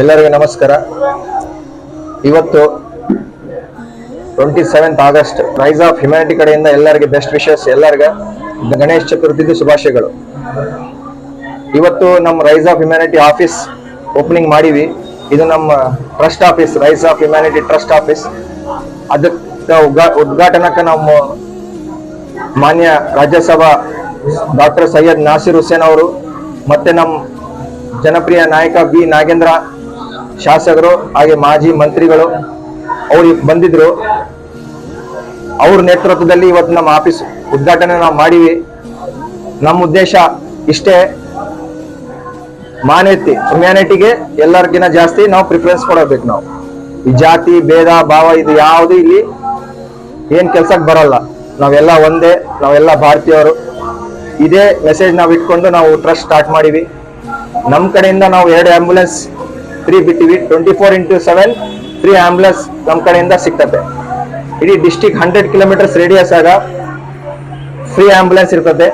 ಎಲ್ಲರಿಗೂ ನಮಸ್ಕಾರ. ಇವತ್ತು twenty seventh August rise of humanity ಕಡೆಯಿಂದ ಎಲ್ಲರಿಗೆ ಬೆಸ್ಟ್ ವಿಶಸ್ ಎಲ್ಲರಿಗೆ ಗಣೇಶ್ ಚತುರ್ಥಿದು ಶುಭಾಶಯಗಳು. ಇವತ್ತು ನಮ್ಮ rise of humanity office opening ಮಾಡಿವಿ. ಇದು ನಮ್ಮ trust office rise of humanity trust office ಅದಕ್ಕೆ ಉದ್ಘಾ- ಉದ್ಘಾಟನಕ್ಕೆ ನಮ್ಮ ಮಾನ್ಯ ರಾಜ್ಯಸಭಾ ಡಾಕ್ಟರ್ ಸೈಯದ್ ನಾಸಿರ್ ಹುಸೇನ್ ಅವರು, ಮತ್ತೆ ನಮ್ಮ ಜನಪ್ರಿಯ ನಾಯಕ ಬಿ. ನಾಗೇಂದ್ರ ಶಾಸಕರು ಹಾಗೆ ಮಾಜಿ ಮಂತ್ರಿಗಳು ಅವ್ರಿಗೆ ಬಂದಿದ್ರು. ಅವ್ರ ನೇತೃತ್ವದಲ್ಲಿ ಇವತ್ತು ನಮ್ಮ ಆಫೀಸ್ ಉದ್ಘಾಟನೆ ನಾವು ಮಾಡಿವಿ. ನಮ್ಮ ಉದ್ದೇಶ ಇಷ್ಟೇ. ಮಾನ್ಯತೆ ಹ್ಯುಮ್ಯಾನಿಟಿಗೆ ಎಲ್ಲರಿಗಿನ ಜಾಸ್ತಿ ನಾವು ಪ್ರಿಫರೆನ್ಸ್ ಕೊಡಬೇಕು ನಾವು. ಈ ಜಾತಿ, ಭೇದ, ಭಾವ ಇದು ಯಾವುದು ಇಲ್ಲಿ ಏನ್ ಕೆಲ್ಸಕ್ಕೆ ಬರಲ್ಲ. ನಾವೆಲ್ಲ ಒಂದೇ, ನಾವೆಲ್ಲ ಭಾರತೀಯರು. ಇದೇ ಮೆಸೇಜ್ ನಾವು ಇಟ್ಕೊಂಡು ನಾವು ಟ್ರಸ್ಟ್ ಸ್ಟಾರ್ಟ್ ಮಾಡಿವಿ. ನಮ್ಮ ಕಡೆಯಿಂದ ನಾವು ಎರಡು ambulance free ಬಿಟ್ಟಿವಿ. Twenty four into seven free ambulance ನಮ್ಮ ಕಡೆಯಿಂದ ಸಿಗ್ತದೆ. ಇಡೀ ಡಿಸ್ಟಿಕ್ ಹಂಡ್ರೆಡ್ ಕಿಲೋಮೀಟರ್ಸ್ ರೇಡಿಯಸ್ ಆಗ ಫ್ರೀ ಆಂಬ್ಯುಲೆನ್ಸ್ ಇರ್ತದೆ.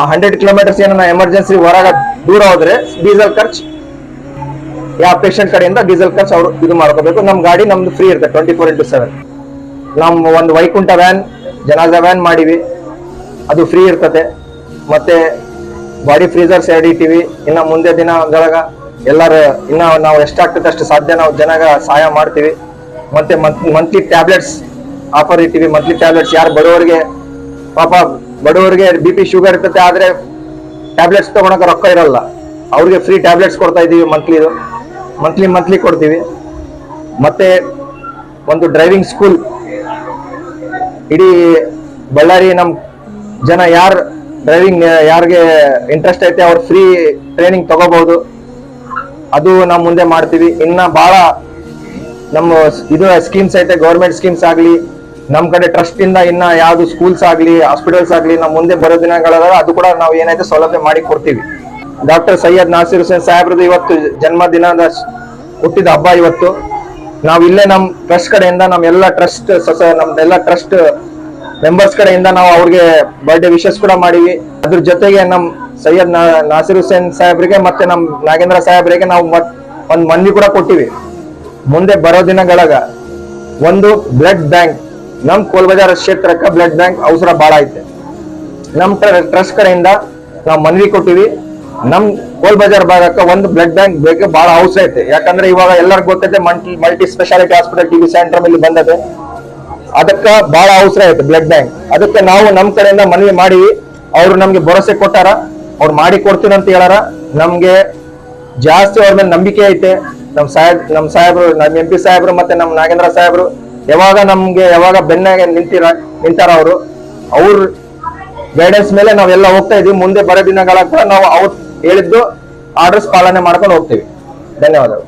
ಆ ಹಂಡ್ರೆಡ್ ಕಿಲೋಮೀಟರ್ಸ್ ಏನನ್ನ ಎಮರ್ಜೆನ್ಸಿ ಹೊರಗ ದೂರ ಹೋದ್ರೆ ಡೀಸೆಲ್ ಖರ್ಚು ಯಾವ ಪೇಷಂಟ್ ಕಡೆಯಿಂದ ಡೀಸೆಲ್ ಖರ್ಚು ಅವರು ಇದು ಮಾಡ್ಕೋಬೇಕು. ನಮ್ಮ ಗಾಡಿ ನಮ್ದು ಫ್ರೀ ಇರ್ತದೆ ಟ್ವೆಂಟಿ ಫೋರ್ ಇಂಟು ಸೆವೆನ್ ನಮ್ಮ ಒಂದು ವೈಕುಂಠ ವ್ಯಾನ್ ಜನಾಜ ವ್ಯಾನ್ ಮಾಡಿವಿ. ಅದು ಫ್ರೀ ಇರ್ತದೆ. ಮತ್ತೆ ಬಾಡಿ ಫ್ರೀಸರ್ಸ್ ಎರಡು ಇಟ್ಟಿವಿ ಇನ್ನ ಮುಂದೆ ದಿನದೊಳಗ ಎಲ್ಲರೂ ಇನ್ನ ನಾವು ಎಷ್ಟಾಗ್ತದೆ ಅಷ್ಟು ಸಾಧ್ಯ ನಾವು ಜನಗ ಸಹಾಯ ಮಾಡ್ತೀವಿ. ಮತ್ತೆ ಮಂತ್ಲಿ ಟ್ಯಾಬ್ಲೆಟ್ಸ್ ಆಫರ್ ಇಟ್ಟಿವಿ. ಮಂತ್ಲಿ ಟ್ಯಾಬ್ಲೆಟ್ಸ್ ಯಾರು ಬಡವರಿಗೆ, ಪಾಪ ಬಡವರಿಗೆ ಬಿ ಪಿ ಶುಗರ್ ಇರ್ತದೆ ಆದ್ರೆ ಟ್ಯಾಬ್ಲೆಟ್ಸ್ ತಗೊಳಕ ರೊಕ್ಕ ಇರಲ್ಲ. ಅವ್ರಿಗೆ ಫ್ರೀ ಟ್ಯಾಬ್ಲೆಟ್ಸ್ ಕೊಡ್ತಾ ಇದೀವಿ ಮಂತ್ಲಿದು ಮಂತ್ಲಿ ಮಂತ್ಲಿ ಕೊಡ್ತೀವಿ. ಮತ್ತೆ ಒಂದು ಡ್ರೈವಿಂಗ್ ಸ್ಕೂಲ್ ಇಡೀ ಬಳ್ಳಾರಿ ನಮ್ ಜನ ಯಾರ್ ಡ್ರೈವಿಂಗ್ ಯಾರಿಗೆ ಇಂಟ್ರೆಸ್ಟ್ ಐತೆ ಅವ್ರು ಫ್ರೀ ಟ್ರೈನಿಂಗ್ ತಗೋಬಹುದು ಅದು ನಾವು ಮುಂದೆ ಮಾಡ್ತೀವಿ. ಇನ್ನ ಬಹಳ ನಮ್ಮ ಇದು ಸ್ಕೀಮ್ಸ್ ಐತೆ ಗೌರ್ಮೆಂಟ್ ಸ್ಕೀಮ್ಸ್ ಆಗ್ಲಿ, ನಮ್ ಕಡೆ ಟ್ರಸ್ಟ್ ಇಂದ ಇನ್ನ ಯಾವ್ದು ಸ್ಕೂಲ್ಸ್ ಆಗ್ಲಿ ಹಾಸ್ಪಿಟಲ್ಸ್ ಆಗ್ಲಿ, ನಾವು ಮುಂದೆ ಬರೋ ದಿನಗಳಾದಾಗ ಅದು ಕೂಡ ನಾವು ಏನೈತೆ ಸೌಲಭ್ಯ ಮಾಡಿ ಕೊಡ್ತೀವಿ. ಡಾಕ್ಟರ್ ಸೈಯದ್ ನಾಸಿರ್ ಹುಸೇನ್ ಸಾಹೇಬ್ರದ್ದು ಇವತ್ತು ಜನ್ಮದಿನದ ಹುಟ್ಟಿದ ಹಬ್ಬ ಇವತ್ತು. ನಾವು ಇಲ್ಲೇ ನಮ್ ಟ್ರಸ್ಟ್ ಕಡೆಯಿಂದ ನಮ್ಮ ಎಲ್ಲ ಟ್ರಸ್ಟ್ ಸಸ ನಮ್ದೆಲ್ಲ ಟ್ರಸ್ಟ್ ಮೆಂಬರ್ಸ್ ಕಡೆಯಿಂದ ನಾವು ಅವ್ರಿಗೆ ಬರ್ಡೇ ವಿಶಸ್ ಕೂಡ ಮಾಡಿವಿ ಅದ್ರ ಜೊತೆಗೆ ನಮ್ ಸೈಯದ್ ನಾಸಿರ್ ಹುಸೇನ್ ಸಾಹೇಬ್ರಿಗೆ ಮತ್ತೆ ನಮ್ ನಾಗೇಂದ್ರ ಸಾಹೇಬ್ರಿಗೆ ನಾವು ಒಂದ್ ಮನ್ವಿ ಕೂಡ ಕೊಟ್ಟಿವಿ. ಮುಂದೆ ಬರೋ ದಿನಗಳಾಗ ಒಂದು ಬ್ಲಡ್ ಬ್ಯಾಂಕ್ ನಮ್ ಕೋಲ್ಬಜಾರ್ ಕ್ಷೇತ್ರಕ್ಕೆ ಬ್ಲಡ್ ಬ್ಯಾಂಕ್ ಅವಸರ ಬಹಳ ಐತೆ. ನಮ್ ಟ್ರಸ್ಟ್ ಕಡೆಯಿಂದ ನಾವು ಮನವಿ ಕೊಟ್ಟಿವಿ. ನಮ್ ಕೋಲ್ ಬಜಾರ್ ಭಾಗಕ್ಕೆ ಒಂದು ಬ್ಲಡ್ ಬ್ಯಾಂಕ್ ಬೇಕು ಬಹಳ ಅವಸರ ಐತೆ. ಯಾಕಂದ್ರೆ ಇವಾಗ ಎಲ್ಲರಿಗೂ ಗೊತ್ತೈತೆ, multi speciality hospital T V centre ಇಲ್ಲಿ ಬಂದದೆ ಅದಕ್ಕ ಬಹಳ ಅವಸರ ಐತೆ ಬ್ಲಡ್ ಬ್ಯಾಂಕ್ ಅದಕ್ಕೆ ನಾವು ನಮ್ಮ ಕಡೆಯಿಂದ ಮನವಿ ಮಾಡಿ, ಅವರು ನಮ್ಗೆ ಭರವಸೆ ಕೊಟ್ಟಾರ, ಅವ್ರು ಮಾಡಿ ಕೊಡ್ತೀನಿ ಅಂತ ಹೇಳಾರ. ನಮ್ಗೆ ಜಾಸ್ತಿ ಅವ್ರ ಮೇಲೆ ನಂಬಿಕೆ ಐತೆ. ನಮ್ ಸಾಹೇಬ್, ನಮ್ ಸಾಹೇಬ್ರು, ನಮ್ ಎಂ ಪಿ ಸಾಹೇಬ್ರು ಮತ್ತೆ ನಮ್ ನಾಗೇಂದ್ರ ಸಾಹೇಬ್ರು, ಯಾವಾಗ ನಮ್ಗೆ, ಯಾವಾಗ ಬೆನ್ನಾಗೆ ನಿಂತಿರ, ನಿಂತಾರ ಅವರು. ಅವ್ರ ಗೈಡೆನ್ಸ್ ಮೇಲೆ ನಾವೆಲ್ಲ ಹೋಗ್ತಾ ಇದೀವಿ. ಮುಂದೆ ಬರೋ ದಿನಗಳ ನಾವು ಅವ್ರು ಹೇಳಿದ್ದು ಆರ್ಡರ್ಸ್ ಪಾಲನೆ ಮಾಡ್ಕೊಂಡು ಹೋಗ್ತೀವಿ. ಧನ್ಯವಾದಗಳು.